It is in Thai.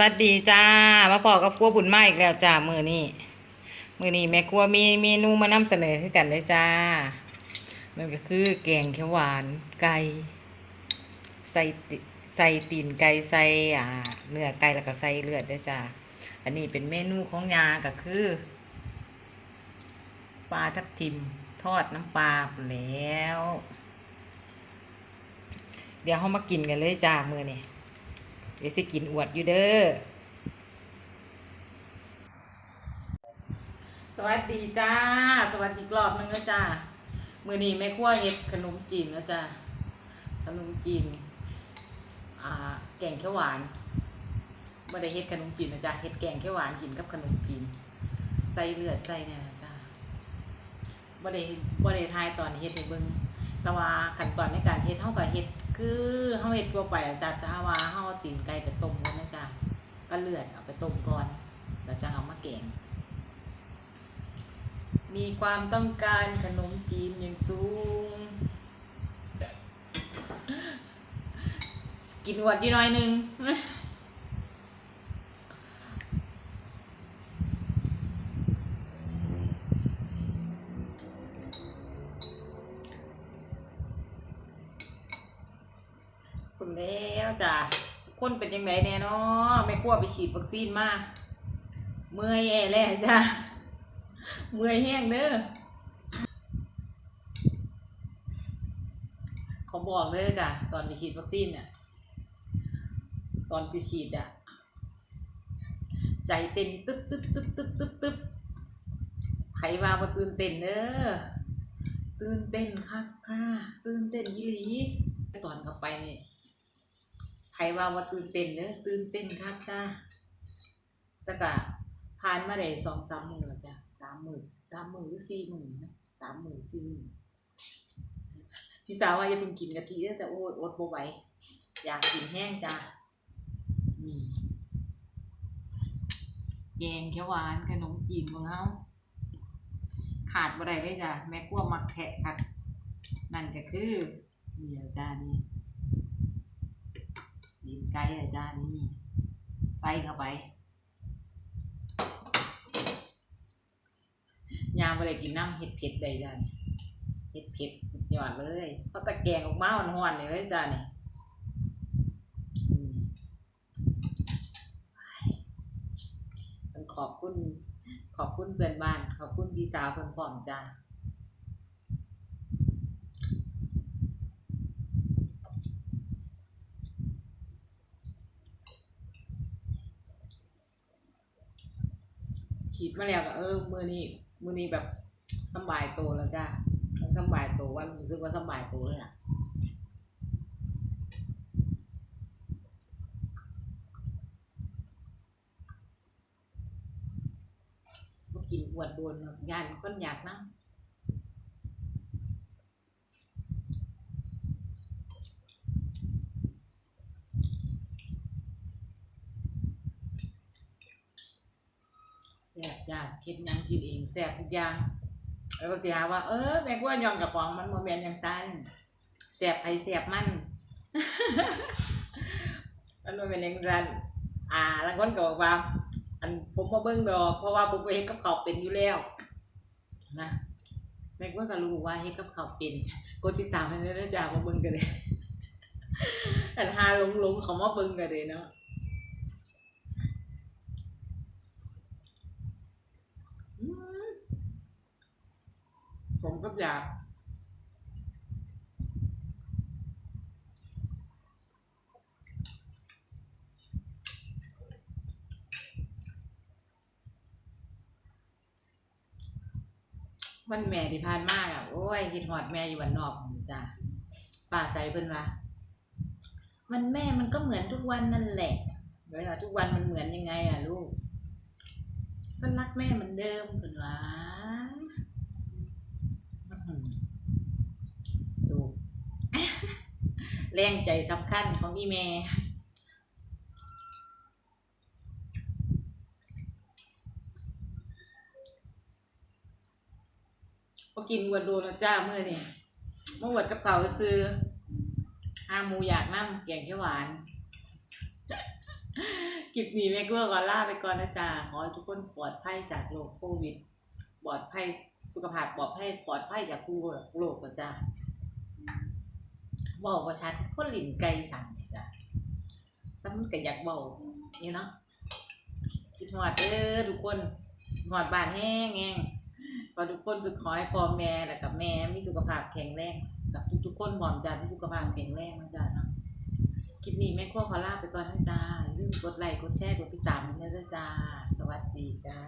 วัสดีจ้ามาพอกับครัวบุญมาอีกแล้วจ้ามือนี้มือนี้แม่ครัวมีเมนูมานำเสนอให้กันเลยจ้านั่นก็คือแกงเขียวหวานไก่ใส่ใส่ตีนไก่ใส่อ่าเนื้อไก่แล้วก็ใส่เลือดด้วยจ้าอันนี้เป็นเมนูของยาก็คือปลาทับทิมทอดน้ำปลาแล้ว เดี๋ยวเขามากินกันเลยจ้ามือนี้ เดี๋ยวสิกินอวดอยู่เด้อ สวัสดีจ้า สวัสดีกรอบนึงนะจ้า มือนี้แม่ครัวเฮ็ดขนมจีนนะจ้า ขนมจีน อ่า แกงเขียวหวานไม่ได้เฮ็ดขนมจีนนะจ้าเฮ็ดแกงเขียวหวานกินกับขนมจีน ใส่เลือดใส่เนี่ยนะจ้าบ่ได้บ่ได้ทายตอนเฮ็ดให้เบิ่งแต่ว่าขั้นตอนในการเฮ็ดเฮาก็เฮ็ด คือเฮาเห็ดทั่วไปจ้ะจ้าว่าเฮาเอตีนไก่ไปต้มก่อนนะจ๊ะก็เลือดเอาไปต้มก่อนแล้วจะเอามาแกงมีความต้องการขนมจีนอย่างสูง กินอวดอยู่หน่อยนึง คุณแล้วจ้ะคนเป็นยังไงแน่เนาะไม่กลัวไปฉีดวัคซีนมาเมื่อยแย่แล้วจ้ะเมื่อยแห้งเด้อเขาบอกเลยจ้ะตอนไปฉีดวัคซีนเนี่ยตอนที่ฉีดอะใจเต้นตึ๊บตึ๊บตึ๊บตึ๊บตึ๊บตึ๊บไผว่าบ่ตื่นเต้นเด้อตื่นเต้นค่ะค่ะตื่นเต้นยี่หลีตอนเข้าไปนี่ ใครว่าว่าตื่นเต้นเนอะตื่นเต้นครับจ้าแต่ก็ผ่านมาได้สองสามหมื่นแล้วจ้ะสามหมื่นสามหมื่นหรือสี่หมื่นนะสามหมื่นสี่หมื่นพี่สาวว่าอย่าเพิ่งกินกะทิเด้อแต่โอ้ยอดบ่ไหวอยากกินแห้งจ้านี่แกงเขียวหวานขนมจีนของเฮาขาดบ่ได้เลยจ้ะแม่กลัวมักแทะคักนั่นก็คือนี่แหละจ้านี่ ไก่อาจารย์นี่ใส่เข้าไปยามไปเลยกินน้ำเห็ดเผ็ดได้จ้าเห็ดเผ็ดหยอดเลยเพราะตะแกงออกมาหวานๆเลยเลยจ้านี่อืมต้องขอบคุณขอบคุณเพื่อนบ้าน ขอบคุณพี่สาวเพื่อนพ่อมจ้า ฉีดมาแล้วก็เออมือนี้มือนี้แบบสบายตัวแล้วจ้าสบายตัวว่ารู้สึกว่าสบายตัวเลยอะสมกินอวดโดนแบบยานคนอยากนะ ซ่บจ้าคิดหยังคิดเองแซ่บทุกอย่าง แล้วก็สิหาว่า เออแม่กว่ายองกับของมันโมเมนย่างสั้นแสบไผแสบมัน มันโมเมนย่างสั้นอ่าแล้วคนก็บอกว่า อันผมมาเบิ่งดอก เพราะว่าผมก็เฮ็ดกับเขาวเป็นอยู่แล้วนะแม่กว่าก็รู้ว่าเฮ็ดกับเขาวเป็นกดติดตามให้ด้นะจ้ามาเบิ่งกันเลยอันหาลงลงๆเขามาเบิ่งกันเลยเนาะอืมส มกับยาวันแม่ที่ผ่านมาอะโอ้ยคิดฮอดแม่อยู่บ้านนอกจ้ะป้าใสเพิ่นว่าวันแม่มันก็เหมือนทุกวันนั่นแหละเวลาทุกวันมันเหมือนยังไงอะลูก ก็รักแม่เหมือนเดิมเพิ่นว่าอื้อหือดู แรงใจสำคัญของอีแม่พอกินวัวโดนแล้วจ้าเมื่อนี่เมื่อวัดกับเก่าซื้อห้าหมูอยากน้ำแกงเขียวหวานคลิปนี้แม่กลัวก่อนลาไปก่อนนะจ๊ะขอทุกคนปลอดภัยจากโรคโควิด ปลอดภัยสุขภาพปลอดภัยปลอดภัยจากผู้โรคนะจ๊ะ บอกว่าชัดคนลิ้นไก่สั่นจ้ะแต่มันก็อยากเบานี่เนาะคิดหอดเด้อทุกคนหอดบานแห้งแงงขอทุกคนสุดขอให้พ่อแม่และกับแม่มีสุขภาพแข็งแรงกับทุกๆคนพร้อมจ้ะมีสุขภาพแข็งแรงนะจ๊ะเนาะคลิปนี้แม่ครัวขอลาไปก่อนนะจ้าอย่าลืมกดไลค์กดแชร์กดติดตามด้วยนะจ้าสวัสดีจ้า